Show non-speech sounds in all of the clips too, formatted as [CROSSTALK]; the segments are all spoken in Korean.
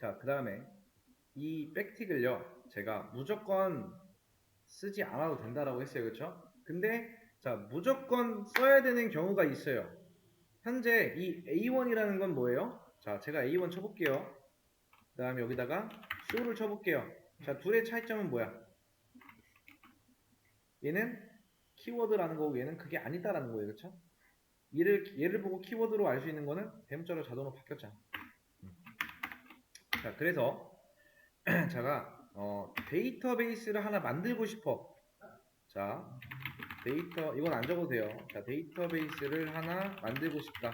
자, 그 다음에 이 백틱을요, 제가 무조건 쓰지 않아도 된다라고 했어요. 그렇죠? 근데 자, 무조건 써야 되는 경우가 있어요. 현재 이 A1이라는 건 뭐예요? 자, 제가 A1 쳐볼게요. 그 다음에 여기다가 쇼를 쳐볼게요. 자, 둘의 차이점은 뭐야? 얘는 키워드라는 거고 얘는 그게 아니다라는 거예요. 그렇죠? 얘를 얘를 보고 키워드로 알 수 있는 거는 대문자로 자동으로 바뀌었잖아. 음. 자, 그래서 [CLEARS THROAT] 제가 어, 데이터베이스를 하나 만들고 싶어. 자, 데이터 이건 안 적어도 돼요. 자, 데이터베이스를 하나 만들고 싶다.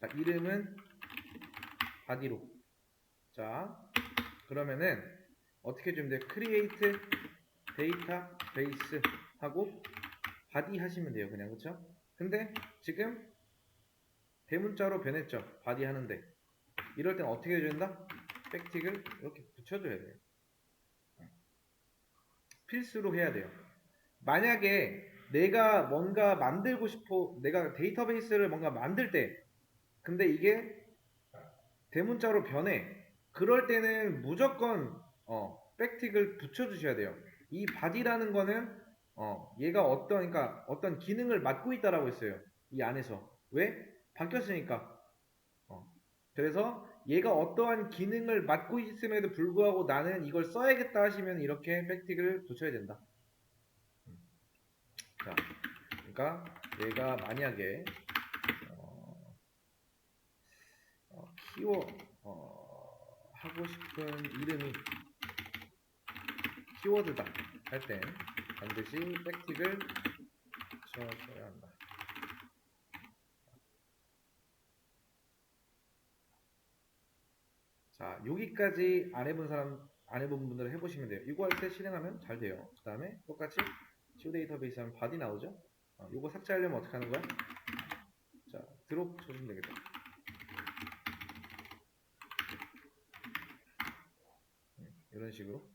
자, 이름은 바디로. 자, 그러면은 어떻게 주면 돼요? create 데이터베이스 하고 바디 하시면 돼요. 그냥 그렇죠? 근데 지금 대문자로 변했죠. 바디 하는데 이럴 땐 어떻게 된다? 백틱을 이렇게 붙여줘야 돼요. 필수로 해야 돼요. 만약에 내가 뭔가 만들고 싶어, 내가 데이터베이스를 뭔가 만들 때, 근데 이게 대문자로 변해. 그럴 때는 무조건 어, 백틱을 붙여주셔야 돼요. 이 바디라는 거는 어, 얘가 어떤, 그러니까 어떤 기능을 맡고 있다라고 했어요. 이 안에서. 왜? 바뀌었으니까. 어. 그래서 얘가 어떠한 기능을 맡고 있음에도 불구하고 나는 이걸 써야겠다 하시면 이렇게 백틱을 붙여야 된다. 음. 자, 그러니까 얘가 만약에 어, 어, 키워 어, 하고 싶은 이름이 키워드다 할 땐 반드시 백틱을 붙여줘야 한다. 자, 여기까지 안 해본 사람, 안 해본 분들은 해보시면 돼요. 이거 할 때 실행하면 잘 돼요. 그 다음에 똑같이 치우 데이터베이스 하면 바디 나오죠? 어, 이거 삭제하려면 어떻게 하는 거야? 자, 드롭 쳐주면 되겠다. 음, 이런 식으로.